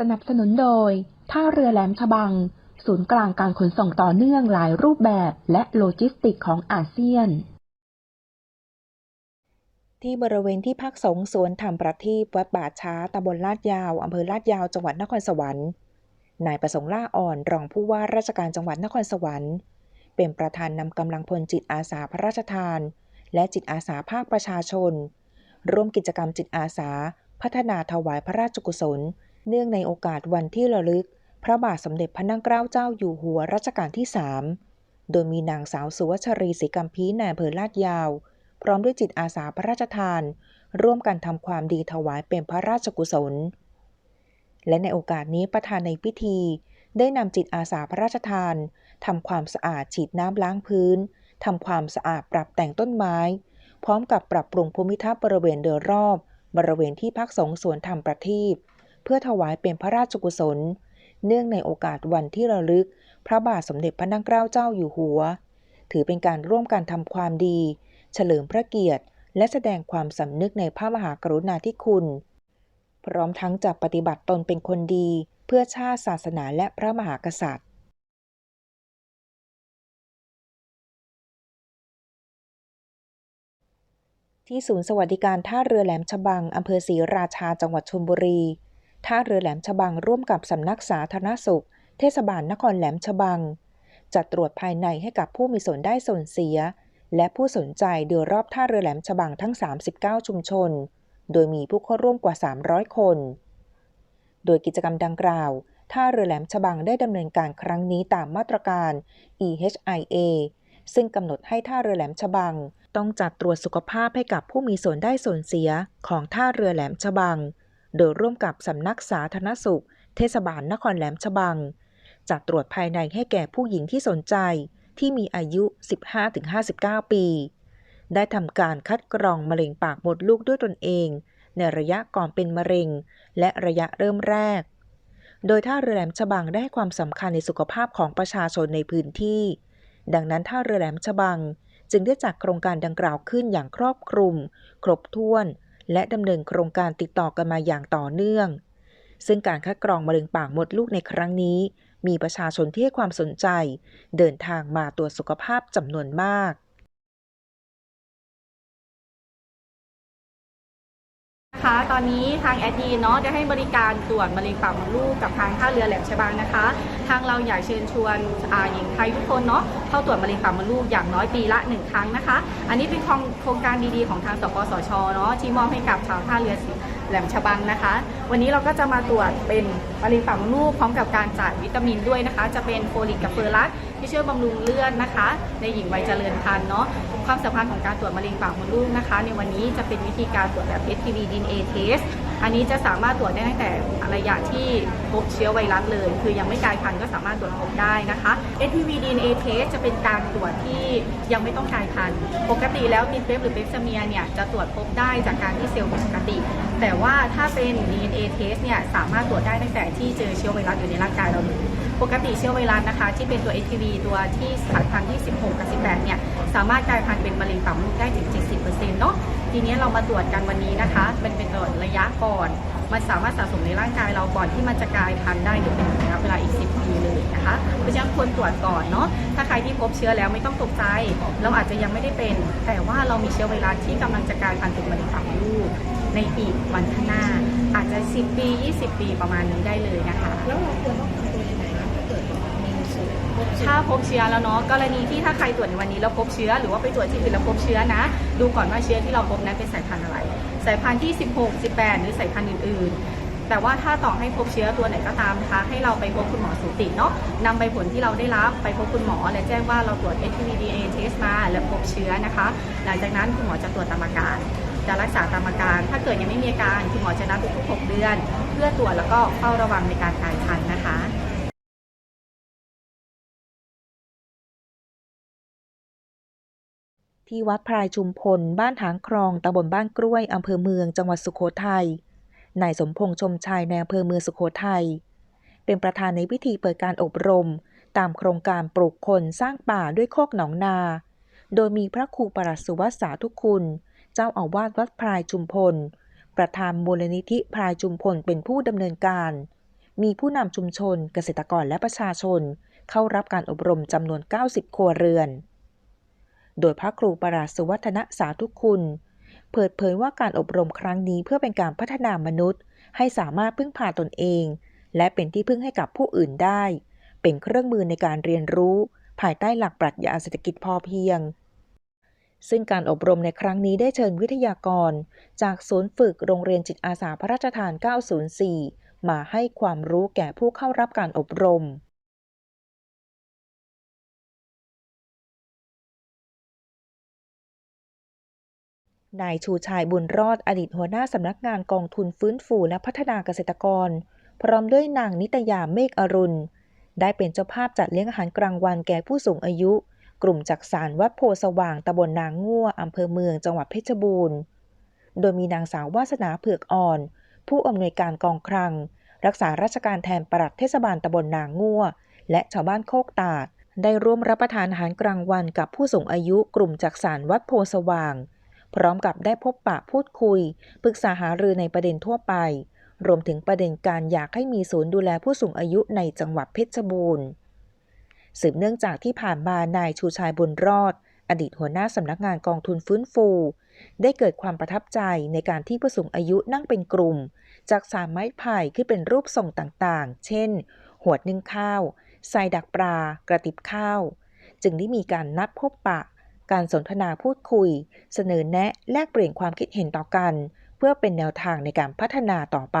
สนับสนุนโดย ท่าเรือแหลมฉบัง ศูนย์กลางการขนส่งต่อเนื่องหลายรูปแบบและโลจิสติกของอาเซียน ที่บริเวณที่พักสงฆ์สวนธรรมประทีปวัดป่าช้าตำบลลาดยาวอำเภอลาดยาวจังหวัดนครสวรรค์นายประสงค์ล่าอ่อนรองผู้ว่าราชการจังหวัดนครสวรรค์เป็นประธานนำกำลังพลจิตอาสาพระราชทาน และจิตอาสาภาคประชาชน ร่วมกิจกรรมจิตอาสา พัฒนาถวายพระราชกุศล เนื่องในโอกาสวันที่ระลึก พระบาทสมเด็จพระนั่งเกล้าเจ้าอยู่หัวรัชกาลที่3โดยมีนางสาวสุวัชรีศรีกัมพีนายเภอลาดยาว พร้อมด้วยจิตอาสาพระราชทาน ร่วมกันทำความดีถวายเป็นพระราชกุศล และในโอกาสนี้ประธานในพิธี ได้นำจิตอาสาพระราชทานทำความสะอาดฉีดน้ำล้างพื้นทำความสะอาดปรับแต่งต้นไม้ พร้อมกับปรับปรุงภูมิทัศน์บริเวณโดยรอบ บริเวณที่พักสงฆ์สวนธรรมประทีป เพื่อถวายเป็นพระราชกุศล เนื่องในโอกาสวันที่ระลึก พระบาทสมเด็จพระนั่งเกล้าเจ้าอยู่หัว ถือเป็นการร่วมกันทำความดี เฉลิมพระเกียรติ และแสดงความสำนึกในพระมหากรุณาธิคุณ พร้อมทั้งจะปฏิบัติตนเป็นคนดี เพื่อชาติศาสนาและพระมหากษัตริย์ที่ศูนย์สวัสดิการท่าเรือแหลมฉบัง อำเภอศรีราชา จังหวัดชลบุรี ท่าเรือแหลมฉบังร่วมกับสำนักสาธารณสุข เทศบาลนครแหลมฉบัง จัดตรวจภายในให้กับผู้มีส่วนได้ส่วนเสีย และผู้สนใจโดยรอบท่าเรือแหลมฉบังทั้ง 39 ชุมชน โดยมีผู้เข้าร่วมกว่า 300 คน โดยกิจกรรมดังกล่าวท่าเรือแหลมฉบังได้ดำเนินการครั้งนี้ตามมาตรการ EHIA ซึ่งกำหนดให้ท่าเรือแหลมฉบัง ต้องจัดตรวจสุขภาพให้กับผู้มีส่วนได้ส่วนเสียของท่าเรือแหลมฉบัง โดยร่วมกับสำนักสาธารณสุข เทศบาลนครแหลมฉบัง จัดตรวจภายในให้แก่ผู้หญิงที่สนใจที่มีอายุ 15-59 ปี ได้ทำการคัดกรองมะเร็งปากมดลูกด้วยตนเอง ในระยะก่อนเป็นมะเร็ง และระยะเริ่มแรก โดยท่าเรือแหลมฉบังได้ให้ความสำคัญในสุขภาพของประชาชนในพื้นที่ ดังนั้นท่าเรือแหลมฉบัง จึงได้จัดโครงการดังกล่าวขึ้นอย่างครอบคลุม ครบถ้วน และดำเนินโครงการติดต่อกันมาอย่างต่อเนื่อง ซึ่งการคัดกรองมะเร็งปากมดลูกในครั้งนี้ มีประชาชนที่ให้ความสนใจ เดินทางมาตรวจสุขภาพจำนวนมาก คะตอนนี้ทางแอดีเนาะได้ให้บริการตรวจมะเร็งปากมดลูกกับทางท่าเรือแหลมฉบังนะคะ ทางเราอยากเชิญชวนอาหญิงไทยทุกคนเนาะเข้าตรวจมะเร็งปากมดลูกอย่างน้อยปีละหนึ่งครั้งนะคะ อันนี้เป็นโครงการดีๆของทางสปสชเนาะที่มอบให้กับชาวท่าเรือแหลมฉบังนะคะ วันนี้เราก็จะมาตรวจเป็นมะเร็งปากมดลูกพร้อมกับการจ่ายวิตามินด้วยนะคะ จะเป็นโฟลิกกับเฟอร์รัสที่ช่วยบำรุงเลือดนะคะ ในหญิงวัยเจริญพันธุ์เนาะความสำคัญของการตรวจมะเร็งปากมดลูกนะคะ ในวันนี้จะเป็นวิธีการตรวจแบบ HPV DNA test อันนี้จะสามารถตรวจได้ตั้งแต่ระยะที่พบเชื้อไวรัสเลย คือยังไม่กลายพันธุ์ก็สามารถตรวจพบได้นะคะ HPV DNA test จะเป็นการตรวจที่ยังไม่ต้องกลายพันธุ์ ปกติแล้วตินเปปหรือเปปซเมียเนี่ยจะตรวจพบได้จากการที่เซลล์ปกติ แต่ว่าถ้าเป็น DNA test เนี่ยสามารถตรวจได้ตั้งแต่ที่เจอเชื้อไวรัสอยู่ในร่างกายเราเลยปกติเชื้อไวรัสนะคะ ที่เป็นตัว HPV ตัวที่สายพันธุ์ที่ 16 กับ 18 เนี่ย สามารถกลายพันธุ์เป็นมะเร็งปากมดลูกได้ถึง 70%เนาะทีนี้เรามาตรวจกันวันนี้นะคะเป็นเป็นตรวจระยะก่อน มันสามารถสะสมในร่างกายเราก่อนที่มันจะกลายพันธุ์ได้หรือเป็นระยะเวลาอีก 10 ปีเลยนะคะเพราะฉะนั้นควรตรวจก่อนเนาะถ้าใครที่พบเชื้อแล้วไม่ต้องตกใจ เราอาจจะยังไม่ได้เป็น แต่ว่าเรามีเชื้อไวรัสที่กำลังจะกลายพันธุ์เป็นมะเร็งปากมดลูกในอีกวันข้างหน้า จจะ 10 ปี 20 ปีประมาณนี้ได้เลยนะคะ แล้วเราควรต้องทำตัวยังไงนะถ้าเกิดมีเชื้อถ้าพบเชื้อแล้วเนาะกรณีที่ถ้าใครตรวจในวันนี้แล้วพบเชื้อ หรือว่าไปตรวจที่อื่นแล้วพบเชื้อนะ ดูก่อนว่าเชื้อที่เราพบนั้นเป็นสายพันธุ์อะไร สายพันธุ์ที่ 16 18 หรือสายพันธุ์อื่น ๆ แต่ว่าถ้าต่อให้พบเชื้อตัวไหนก็ตามนะคะให้เราไปพบคุณหมอสูติเนาะนำใบผลที่เราได้รับไปพบคุณหมอและแจ้งว่าเราตรวจ HPV DNA test มาและพบเชื้อนะคะ หลังจากนั้นคุณหมอจะตรวจตามอาการ จะรักษาตามอาการ ถ้าเกิดยังไม่มีอาการคุณหมอจะนัดทุกๆ6เดือน เพื่อตรวจแล้วก็เฝ้าระวังในการกายพันนะคะที่วัดพรายชุมพล บ้านหางครอง ตำบลบ้านกล้วย อำเภอเมือง จังหวัดสุโขทัย นายสมพงษ์ชมชัยในอำเภอเมืองสุโขทัย เป็นประธานในพิธีเปิดการอบรม ตามโครงการปลูกคนสร้างป่าด้วยโคกหนองนา โดยมีพระครูปรัสุวัสสาทุกคุณ จ้าอาวาสวัดพรายชุมพล ประธานมูลนิธิพรายชุมพลเป็นผู้ดำเนินการ มีผู้นำชุมชน เกษตรกรและประชาชน เข้ารับการอบรมจำนวน 90 ครัวเรือน โดยพระครูประหลาดสุวัฒนสาธุคุณ เปิดเผยว่าการอบรมครั้งนี้เพื่อเป็นการพัฒนามนุษย์ ให้สามารถพึ่งพาตนเอง และเป็นที่พึ่งให้กับผู้อื่นได้ เป็นเครื่องมือในการเรียนรู้ ภายใต้หลักปรัชญาเศรษฐกิจพอเพียง ซึ่งการอบรมในครั้งนี้ได้เชิญวิทยากร จากศูนย์ฝึกโรงเรียนจิตอาสาพระราชทาน 904 มาให้ความรู้แก่ผู้เข้ารับการอบรม นายชูชายบุญรอดอดีตหัวหน้าสำนักงานกองทุนฟื้นฟูและพัฒนาเกษตรกร พร้อมด้วยนางนิตยาเมฆอรุณ ได้เป็นเจ้าภาพจัดเลี้ยงอาหารกลางวันแก่ผู้สูงอายุ กลุ่มจักสารวัดโพสว่างตำบลนางงั่วอำเภอเมืองจังหวัดเพชรบูรณ์ โดยมีนางสาววาสนาเผือกอ่อน ผู้อำนวยการกองคลัง รักษาราชการแทนปลัดเทศบาลตำบลนางงั่ว และชาวบ้านโคกตาด ได้ร่วมรับประทานอาหารกลางวันกับผู้สูงอายุกลุ่มจักสารวัดโพสว่าง พร้อมกับได้พบปะพูดคุย ปรึกษาหารือในประเด็นทั่วไป รวมถึงประเด็นการอยากให้มีศูนย์ดูแลผู้สูงอายุในจังหวัดเพชรบูรณ์ สืบเนื่องจากที่ผ่านมานายชูชายบุญรอด อดีตหัวหน้าสำนักงานกองทุนฟื้นฟู ได้เกิดความประทับใจในการที่ผู้สูงอายุนั่งเป็นกลุ่ม จากสามไม้ไผ่ขึ้นเป็นรูปทรงต่างๆ เช่นหวดนึ่งข้าวใส่ดักปลา กระติบข้าว จึงได้มีการนัดพบปะ การสนทนาพูดคุย เสนอแนะแลกเปลี่ยนความคิดเห็นต่อกัน เพื่อเป็นแนวทางในการพัฒนาต่อไป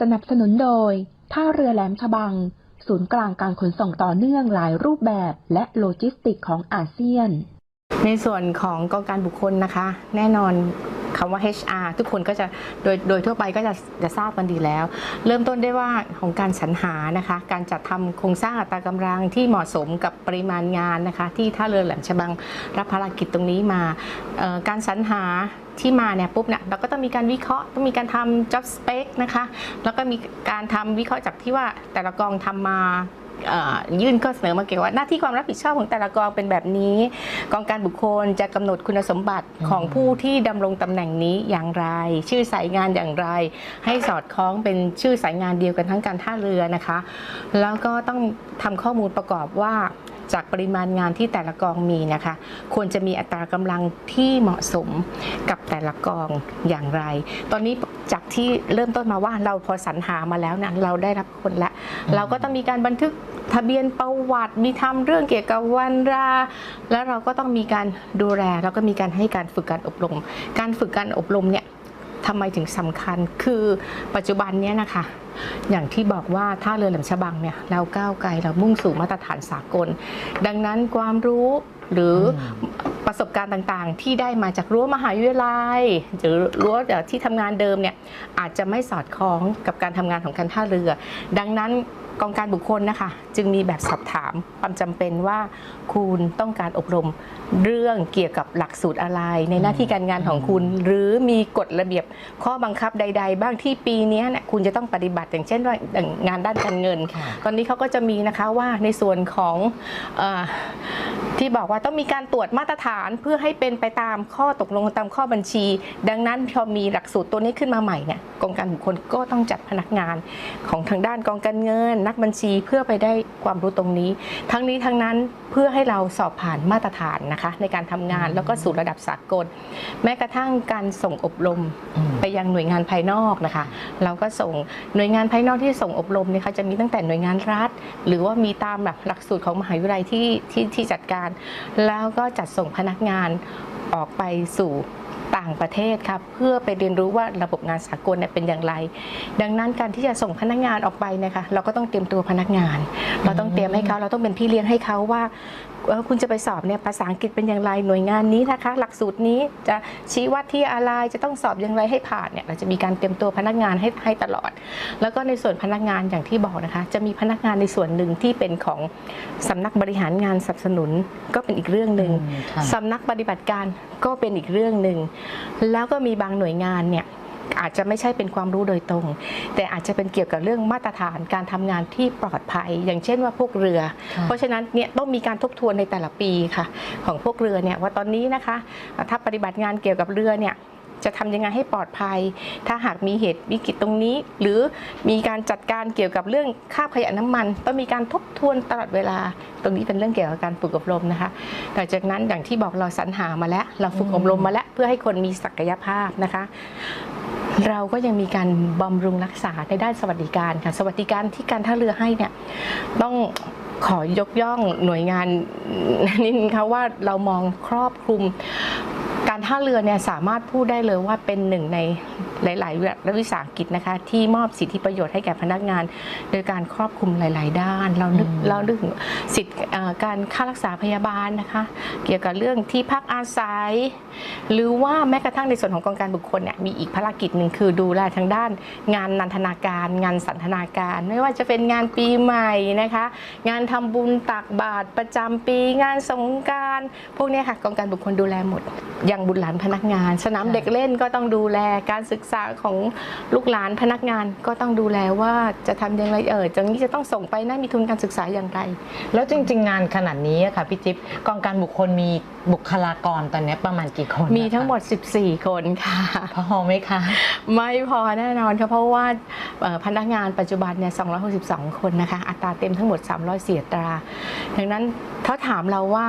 สนับสนุนโดย ท่าเรือแหลมฉบัง ศูนย์กลางการขนส่งต่อเนื่องหลายรูปแบบและโลจิสติกของอาเซียน ในส่วนของกองการบุคคลนะคะ แน่นอนคำว่า HR ทุกคนก็จะโดยโดยทั่วไปก็จะจะทราบกันดีแล้ว เริ่มต้นได้ว่าของการสรรหานะคะ การจัดทำโครงสร้างอัตรากำลังที่เหมาะสมกับปริมาณงานนะคะ ที่ท่าเรือแหลมฉบังรับภารกิจตรงนี้มาการสรรหา ที่มาเนี่ยปุ๊บเนี่ยเราก็ต้องมีการวิเคราะห์ต้องมีการทำ job spec นะคะแล้วก็มีการทำวิเคราะห์จากที่ว่าแต่ละกองทำมาเอ่อยื่นข้อเสนอมาเกี่ยวว่าหน้าที่ความรับผิดชอบของแต่ละกองเป็นแบบนี้ กองการบุคคลจะกำหนดคุณสมบัติของผู้ที่ดำรงตำแหน่งนี้อย่างไร ชื่อสายงานอย่างไร ให้สอดคล้องเป็นชื่อสายงานเดียวกันทั้งการท่าเรือนะคะ แล้วก็ต้องทำข้อมูลประกอบว่า จากปริมาณงานที่แต่ละกองมีนะคะ ควรจะมีอัตรากำลังที่เหมาะสมกับแต่ละกองอย่างไร ตอนนี้จากที่เริ่มต้นมาว่าเราพอสรรหามาแล้วนะเราได้รับคนละ เราก็ต้องมีการบันทึกทะเบียนประวัติมีทำเรื่องเกี่ยวกับวันรา แล้วเราก็ต้องมีการดูแลแล้วก็มีการให้การฝึกการอบรม การฝึกการอบรมเนี่ย ทำไมถึงสำคัญคือปัจจุบันเนี้ยนะคะ อย่างที่บอกว่าท่าเรือแหลมฉบังเนี่ยเราก้าวไกลเรามุ่งสู่มาตรฐานสากล ดังนั้นความรู้หรืออประสบการณ์ต่างๆ ที่ได้มาจากรั้วมหาวิทยาลัย หรือรั้วที่ทำงานเดิมเนี่ยอาจจะไม่สอดคล้องกับการทำงานของการท่าเรือ ดังนั้น กองการบุคคลนะคะ จึงมีแบบสอบถามความจำเป็นว่าคุณต้องการอบรมเรื่องเกี่ยวกับหลักสูตรอะไรในหน้าที่การงานของคุณ หรือมีกฎระเบียบข้อบังคับใด ๆ บ้างที่ปีนี้เนี่ยคุณจะต้องปฏิบัติอย่างเช่นว่าอย่างงานด้านการเงิน ตอนนี้เขาก็จะมีนะคะว่าในส่วนของเออ ที่บอกว่าต้องมีการตรวจมาตรฐานเพื่อให้เป็นไปตามข้อตกลงตามข้อบัญชี ดังนั้นพอมีหลักสูตรตัวนี้ขึ้นมาใหม่เนี่ยกองการบุคคลก็ต้องจัดพนักงานของทางด้านกองการเงิน นักบัญชีเพื่อไปได้ความรู้ตรงนี้ ทั้งนี้ทั้งนั้นเพื่อให้เราสอบผ่านมาตรฐานนะคะ ในการทำงานแล้วก็สู่ระดับสากล แม้กระทั่งการส่งอบรมไปยังหน่วยงานภายนอกนะคะ เราก็ส่งหน่วยงานภายนอกที่ส่งอบรมเนี่ยค่ะจะมีตั้งแต่หน่วยงานรัฐ หรือว่ามีตามแบบหลักสูตรของมหาวิทยาลัยที่ที่ที่จัดการแล้วก็จัดส่งพนักงานออกไปสู่ ต่างประเทศครับเพื่อไปเรียนรู้ว่าระบบงานสากลเนี่ยเป็นอย่างไร ดังนั้นการที่จะส่งพนักงานออกไปเนะคะเราก็ต้องเตรียมตัวพนักงาน เราต้องเตรียมให้เขาเราต้องเป็นพี่เลี้ยงให้เขาว่าเอ่อคุณจะไปสอบเนี่ยภาษาอังกฤษเป็นอย่างไรหน่วยงานนี้นะคะ หลักสูตรนี้จะชี้วัดที่อะไรจะต้องสอบอย่างไรให้ผ่านเนี่ยเราจะมีการเตรียมตัวพนักงานให้ให้ตลอด แล้วก็ในส่วนพนักงานอย่างที่บอกนะคะ จะมีพนักงานในส่วนหนึ่งที่เป็นของสำนักบริหารงานสนับสนุนก็เป็นอีกเรื่องหนึ่งอืมค่ะสำนักปฏิบัติการก็เป็นอีกเรื่องหนึ่งแล้วก็มีบางหน่วยงานเนี่ยอาจจะไม่ใช่เป็นความรู้โดยตรง แต่อาจจะเป็นเกี่ยวกับเรื่องมาตรฐานการทำงานที่ปลอดภัย อย่างเช่นว่าพวกเรือค่ะเพราะฉะนั้นเนี่ยต้องมีการทบทวนในแต่ละปีค่ะ ของพวกเรือเนี่ยว่าตอนนี้นะคะ ถ้าปฏิบัติงานเกี่ยวกับเรือเนี่ย จะทำยังไงให้ปลอดภัย ถ้าหากมีเหตุวิกฤตตรงนี้ หรือมีการจัดการเกี่ยวกับเรื่องค่าบขยะน้ำมัน ต้องมีการทบทวนตลอดเวลา ตรงนี้เป็นเรื่องเกี่ยวกับการฝึกอบรมนะคะแต่จากนั้นอย่างที่บอกเราสรรหามาแล้ว เราฝึกอบรมมาแล้วเพื่อให้คนมีศักยภาพนะคะเราก็ยังมีการบำรุงรักษาในด้านสวัสดิการค่ะ สวัสดิการที่การท่าเรือให้เนี่ยต้องขอยกย่องหน่วยงานนิดนึงค่ะว่าเรามองครอบคลุม การท่าเรือเนี่ยสามารถพูดได้เลยว่าเป็นหนึ่งใน หลาย ๆ รัฐวิสาหกิจนะคะที่มอบสิทธิประโยชน์ให้แก่พนักงาน โดยการครอบคลุมหลาย ๆ ด้าน เรานึกอืมเรานึกถึงสิทธิเอ่อการค่ารักษาพยาบาลนะคะ เกี่ยวกับเรื่องที่พักอาศัย หรือว่าแม้กระทั่งในส่วนของกองการบุคคลเนี่ยมีอีกภารกิจหนึ่งคือดูแลทางด้านงานนันทนาการ งานสันทนาการ ไม่ว่าจะเป็นงานปีใหม่นะคะ งานทำบุญตักบาตรประจำปีงานสงกรารพวกเนี้ยค่ะกองการบุคคลดูแลหมด อย่างบุตรหลานพนักงาน สนามเด็กเล่นก็ต้องดูแลการศึกษาของลูกหลานพนักงานก็ต้องดูแลว่าจะทำอย่างไรเออจากนี้จะต้องส่งไปนะมีทุนการศึกษาอย่างไร แล้วจริง ๆ งานขนาดนี้อะค่ะพี่จิ๊บกองการบุคคลมีบุคลากรตอนนี้ประมาณกี่คนมีทั้งหมด 14 คนค่ะ พอไหมคะ ไม่พอแน่นอนค่ะเพราะว่าเอ่อพนักงานปัจจุบันเนี่ย262 คนนะคะ อัตราเต็มทั้งหมด 300อัตรา ดังนั้นถ้าถามเราว่า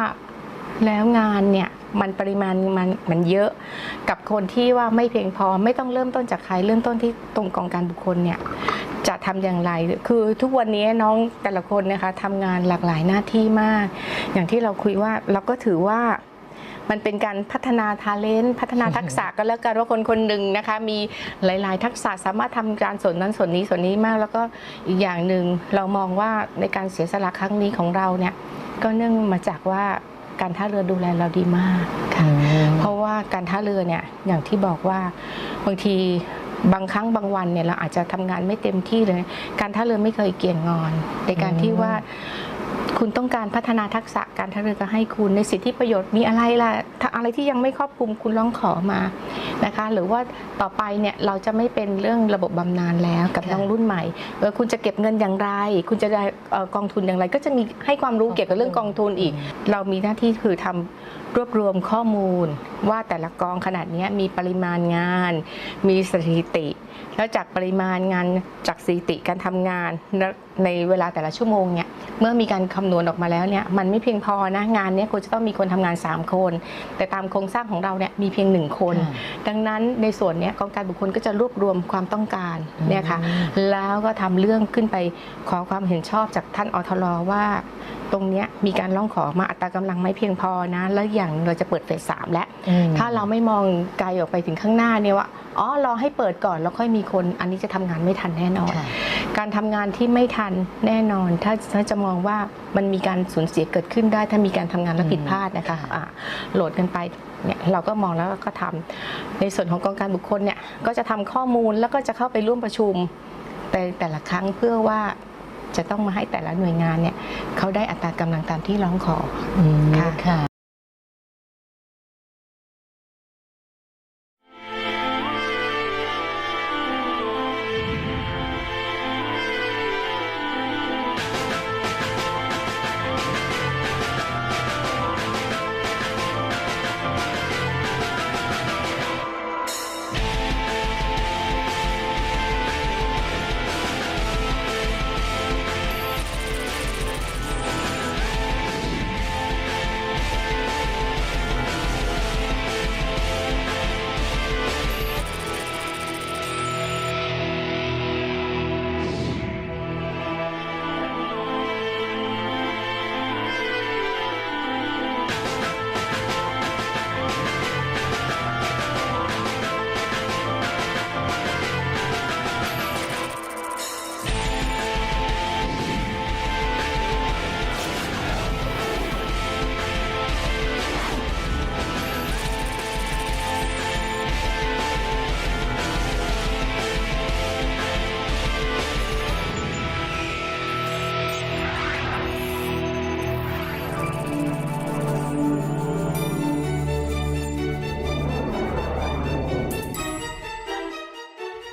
แล้วงานเนี่ยมันปริมาณมันมันเยอะกับคนที่ว่าไม่เพียงพอไม่ต้องเริ่มต้นจากใครเริ่มต้นที่ตรงกองการบุคคลเนี่ยจะทำอย่างไร คือทุกวันนี้น้องแต่ละคนนะคะทำงานหลากหลายหน้าที่มาก อย่างที่เราคุยว่าเราก็ถือว่ามันเป็นการพัฒนาทาเลนต์พัฒนาทักษะก็แล้วกันว่าคนคนหนึ่งนะคะ มีหลาย ๆ ทักษะสามารถทำการส่วนนั้นส่วนนี้ส่วนนี้มาก แล้วก็อีกอย่างหนึ่งเรามองว่าในการเสียสละครั้งนี้ของเราเนี่ยก็เนื่องมาจากว่า การท่าเรือดูแลเราดีมากค่ะเพราะว่าการท่าเรือเนี่ยอย่างที่บอกว่าบางทีบางครั้งบางวันเนี่ยเราอาจจะทำงานไม่เต็มที่เลย การท่าเรือไม่เคยเกี่ยงงอน ในการที่ว่า คุณต้องการพัฒนาทักษะการท่าเรือก็ให้คุณในสิทธิประโยชน์มีอะไรล่ะอะไรที่ยังไม่ครอบคลุมคุณร้องขอมานะคะ หรือว่าต่อไปเนี่ยเราจะไม่เป็นเรื่องระบบบำนาญแล้วกับน้องรุ่นใหม่เออคุณจะเก็บเงินอย่างไร คุณจะได้กองทุนอย่างไร ก็จะมีให้ความรู้เกี่ยวกับเรื่องกองทุนอีก เรามีหน้าที่คือทำ รวบรวมข้อมูลว่าแต่ละกองขนาดเนี้ยมีปริมาณงาน มีสถิติ แล้วจากปริมาณงานจากสถิติการทำงานในในเวลาแต่ละชั่วโมงเนี่ยเมื่อมีการคำนวณออกมาแล้วเนี่ยมันไม่เพียงพอนะงานเนี้ยควรจะต้องมีคนทำงาน 3 คน แต่ตามโครงสร้างของเราเนี่ยมีเพียงหนึ่งคนค่ะดังนั้นในส่วนเนี้ยกองการบุคคลก็จะรวบรวมความต้องการอืมเนี่ยค่ะแล้วก็ทำเรื่องขึ้นไปขอความเห็นชอบจากท่านอทรว่า ตรงเนี้ยมีการร้องขอมาอัตรากำลังไม่เพียงพอนะแล้วอย่างเราจะเปิดเฟสสามแล้วอืมถ้าเราไม่มองไกลออกไปถึงข้างหน้าเนี่ยว่าอ๋อรอให้เปิดก่อนแล้วค่อยมีคน อันนี้จะทำงานไม่ทันแน่นอนค่ะการทำงานที่ไม่ทันแน่นอน ถ้าถ้าจะมองว่ามันมีการสูญเสียเกิดขึ้นได้ ถ้ามีการทำงานและผิดพลาดนะคะค่ะอ่าโหลดกันไปเนี่ยเราก็มองแล้วก็ทำในส่วนของกองการบุคคลเนี่ยก็จะทำข้อมูลแล้วก็จะเข้าไปร่วมประชุมแต่แต่ละครั้งเพื่อว่าจะต้องมาให้แต่ละหน่วยงานเนี่ยเขาได้อัตรากำลังตามที่ร้องขออืมค่ะ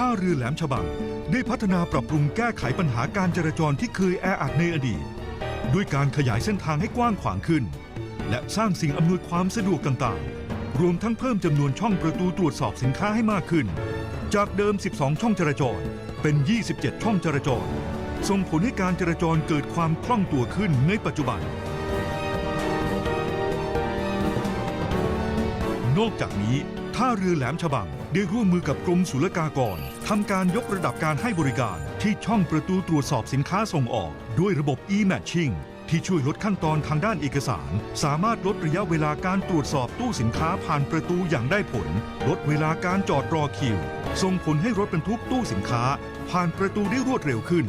ท่าเรือแหลมฉบัง ได้พัฒนาปรับปรุงแก้ไขปัญหาการจราจรที่เคยแออัดในอดีต ด้วยการขยายเส้นทางให้กว้างขวางขึ้น และสร้างสิ่งอำนวยความสะดวกต่างๆ รวมทั้งเพิ่มจำนวนช่องประตูตรวจสอบสินค้าให้มากขึ้น จากเดิม 12 ช่องจราจร เป็น 27 ช่องจราจร ส่งผลให้การจราจรเกิดความคล่องตัวขึ้นในปัจจุบัน นอกจากนี้ ท่าเรือแหลมฉบังได้ร่วมมือกับกรมศุลกากรทำการยกระดับการให้บริการที่ช่องประตูตรวจสอบสินค้าส่งออก ด้วยระบบ e-matching ที่ช่วยลดขั้นตอนทางด้านเอกสาร สามารถลดระยะเวลาการตรวจสอบตู้สินค้าผ่านประตูอย่างได้ผล ลดเวลาการจอดรอคิว ส่งผลให้รถบรรทุกตู้สินค้า ผ่านประตูได้รวดเร็วขึ้น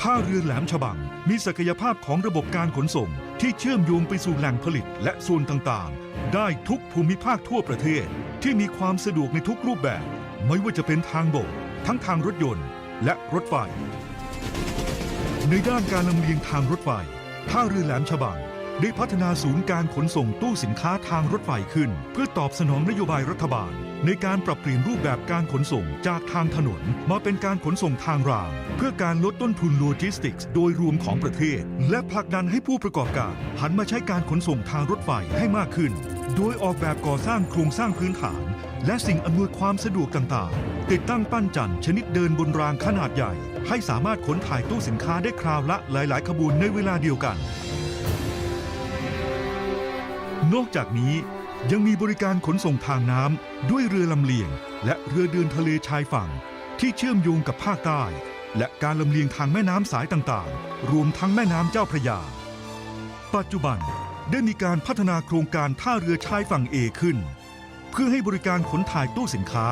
ท่าเรือแหลมฉบังมีศักยภาพของระบบการขนส่ง ที่เชื่อมโยงไปสู่แหล่งผลิตและส่วนต่างๆ ได้ทุกภูมิภาคทั่วประเทศ ที่มีความสะดวกในทุกรูปแบบ ไม่ว่าจะเป็นทางบก ทั้งทางรถยนต์ และรถไฟ ในด้านการลำเลียงทางรถไฟ ท่าเรือแหลมฉบัง ได้พัฒนาศูนย์การขนส่งตู้สินค้าทางรถไฟขึ้น เพื่อตอบสนองนโยบายรัฐบาล ในการปรับเปลี่ยนรูปแบบการขนส่งจากทางถนน มาเป็นการขนส่งทางราง เพื่อการลดต้นทุนโลจิสติกส์โดยรวมของประเทศ และผลักดันให้ผู้ประกอบการหันมาใช้การขนส่งทางรถไฟให้มากขึ้น โดยออกแบบก่อสร้างโครงสร้างพื้นฐาน และสิ่งอำนวยความสะดวกต่างๆ ติดตั้งปั้นจันทร์ชนิดเดินบนรางขนาดใหญ่ ให้สามารถขนถ่ายตู้สินค้าได้คราวละหลาย ๆ ขบวนในเวลาเดียวกัน นอกจากนี้ยังมีบริการขนส่งทางน้ำด้วยเรือลำเลียง และเรือเดินทะเลชายฝั่ง ที่เชื่อมโยงกับภาคใต้ และการลำเลียงทางแม่น้ำสายต่างๆ รวมทั้งแม่น้ำเจ้าพระยา ปัจจุบัน ได้มีการพัฒนาโครงการท่าเรือชายฝั่งเอขึ้น เพื่อให้บริการขนถ่ายตู้สินค้า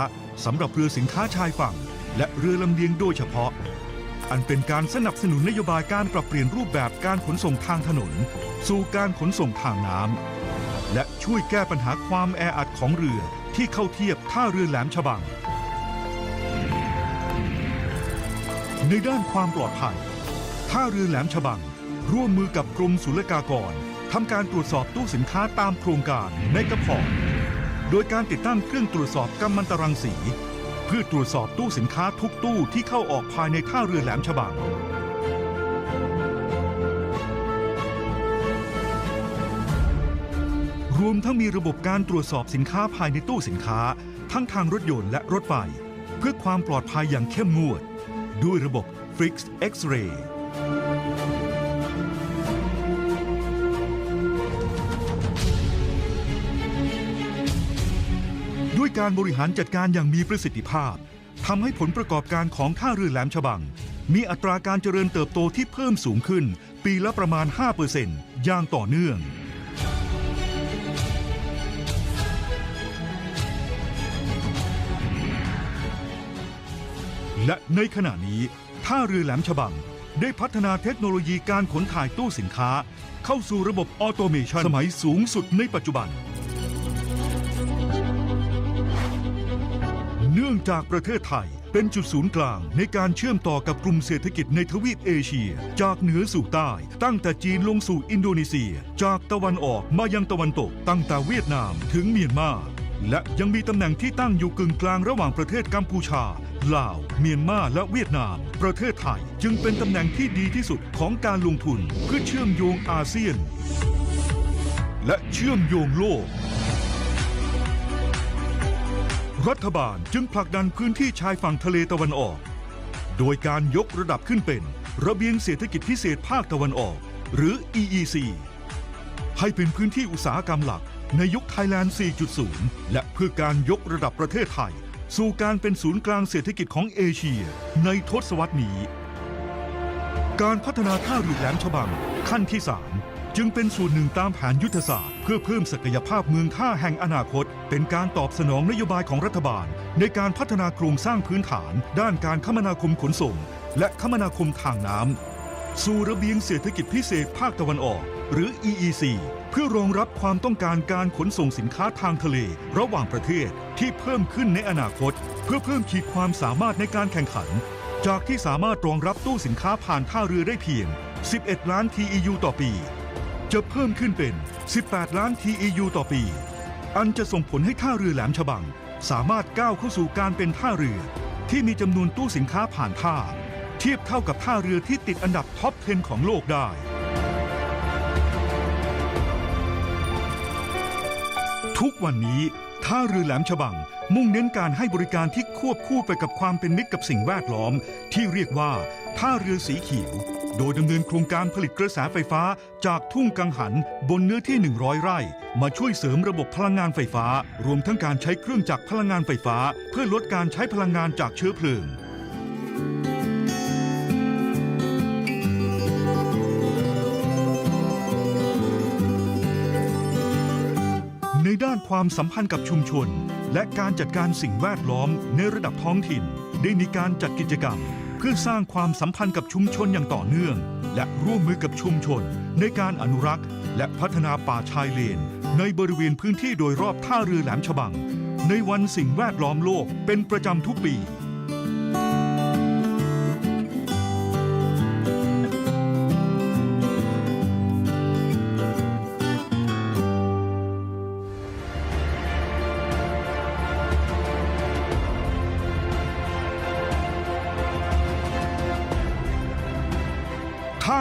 สำหรับเรือสินค้าชายฝั่ง และเรือลำเลียงโดยเฉพาะ อันเป็นการสนับสนุนนโยบายการปรับเปลี่ยนรูปแบบการขนส่งทางถนน สู่การขนส่งทางน้ำและช่วยแก้ปัญหาความแออัดของเรือที่เข้าเทียบท่าเรือแหลมฉบัง ในด้านความปลอดภัยท่าเรือแหลมฉบัง ร่วมมือกับกรมศุลกากร ทำการตรวจสอบตู้สินค้าตามโครงการในกระพอร์โดยการติดตั้งเครื่องตรวจสอบกัมมันตรังสี เพื่อตรวจสอบตู้สินค้าทุกตู้ที่เข้าออกภายในท่าเรือแหลมฉบังรวมทั้งมีระบบการตรวจสอบสินค้าภายในตู้สินค้า ทั้งทางรถยนต์และรถไฟ เพื่อความปลอดภัยอย่างเข้มงวด ด้วยระบบ Flix X-ray การบริหารจัดการอย่างมีประสิทธิภาพทำให้ผลประกอบการของท่าเรือแหลมฉบัง มีอัตราการเจริญเติบโตที่เพิ่มสูงขึ้น ปีละประมาณ 5%อย่างต่อเนื่อง และในขณะนี้ ท่าเรือแหลมฉบัง ได้พัฒนาเทคโนโลยีการขนถ่ายตู้สินค้า เข้าสู่ระบบออโตเมชันสมัยสูงสุดในปัจจุบัน เนื่องจากประเทศไทยเป็นจุดศูนย์กลางในการเชื่อมต่อกับกลุ่มเศรษฐกิจในทวีปเอเชีย จากเหนือสู่ใต้ ตั้งแต่จีนลงสู่อินโดนีเซีย จากตะวันออกมายังตะวันตก ตั้งแต่เวียดนามถึงเมียนมาและยังมีตำแหน่งที่ตั้งอยู่กึ่งกลางระหว่างประเทศกัมพูชา ลาว เมียนมา และเวียดนาม ประเทศไทยจึงเป็นตำแหน่งที่ดีที่สุดของการลงทุนเพื่อเชื่อมโยงอาเซียน และเชื่อมโยงโลก รัฐบาลจึงผลักดันพื้นที่ชายฝั่งทะเลตะวันออก โดยการยกระดับขึ้นเป็น ระเบียงเศรษฐกิจพิเศษภาคตะวันออก หรือ EEC ให้เป็นพื้นที่อุตสาหกรรมหลักในยุคไทยแลนด์ 4.0 และเพื่อการยกระดับประเทศไทย สู่การเป็นศูนย์กลางเศรษฐกิจของเอเชีย ในทศวรรษนี้ การพัฒนาท่าเรือแหลมฉบังขั้นที่ 3 จึงเป็นส่วนหนึ่งตามแผนยุทธศาสตร์ เพื่อเพิ่มศักยภาพเมืองท่าแห่งอนาคต เป็นการตอบสนองนโยบายของรัฐบาล ในการพัฒนาโครงสร้างพื้นฐาน ด้านการคมนาคมขนส่ง และคมนาคมทางน้ำสู่ระเบียงเศรษฐกิจพิเศษภาคตะวันออก หรือ EEC เพื่อรองรับความต้องการการขนส่งสินค้าทางทะเล ระหว่างประเทศที่เพิ่มขึ้นในอนาคต เพื่อเพิ่มขีดความสามารถในการแข่งขัน จากที่สามารถรองรับตู้สินค้าผ่านท่าเรือได้เพียง 11 ล้าน TEU ต่อปี จะเพิ่มขึ้นเป็น 18 ล้าน TEU ต่อปี อันจะส่งผลให้ท่าเรือแหลมฉบัง สามารถก้าวเข้าสู่การเป็นท่าเรือ ที่มีจำนวนตู้สินค้าผ่านท่า เทียบเท่ากับท่าเรือที่ติดอันดับท็อป 10 ของโลกได้ ทุกวันนี้ท่าเรือแหลมฉบัง มุ่งเน้นการให้บริการที่ควบคู่ไปกับความเป็นมิตรกับสิ่งแวดล้อม ที่เรียกว่าท่าเรือสีเขียว โดยดำเนินโครงการผลิตกระแสไฟฟ้าจากทุ่งกังหันบนเนื้อที่ 100 ไร่ มาช่วยเสริมระบบพลังงานไฟฟ้า รวมทั้งการใช้เครื่องจักรพลังงานไฟฟ้า เพื่อลดการใช้พลังงานจากเชื้อเพลิงในด้านความสัมพันธ์กับชุมชน และการจัดการสิ่งแวดล้อมในระดับท้องถิ่น ได้มีการจัดกิจกรรม พื่อสร้างความสัมพันธ์กับชุมชนอย่างต่อเนื่อง และร่วมมือกับชุมชน ในการอนุรักษ์ และพัฒนาป่าชายเลน ในบริเวณพื้นที่โดยรอบท่าเรือแหลมฉบัง ในวันสิ่งแวดล้อมโลกเป็นประจำทุกปี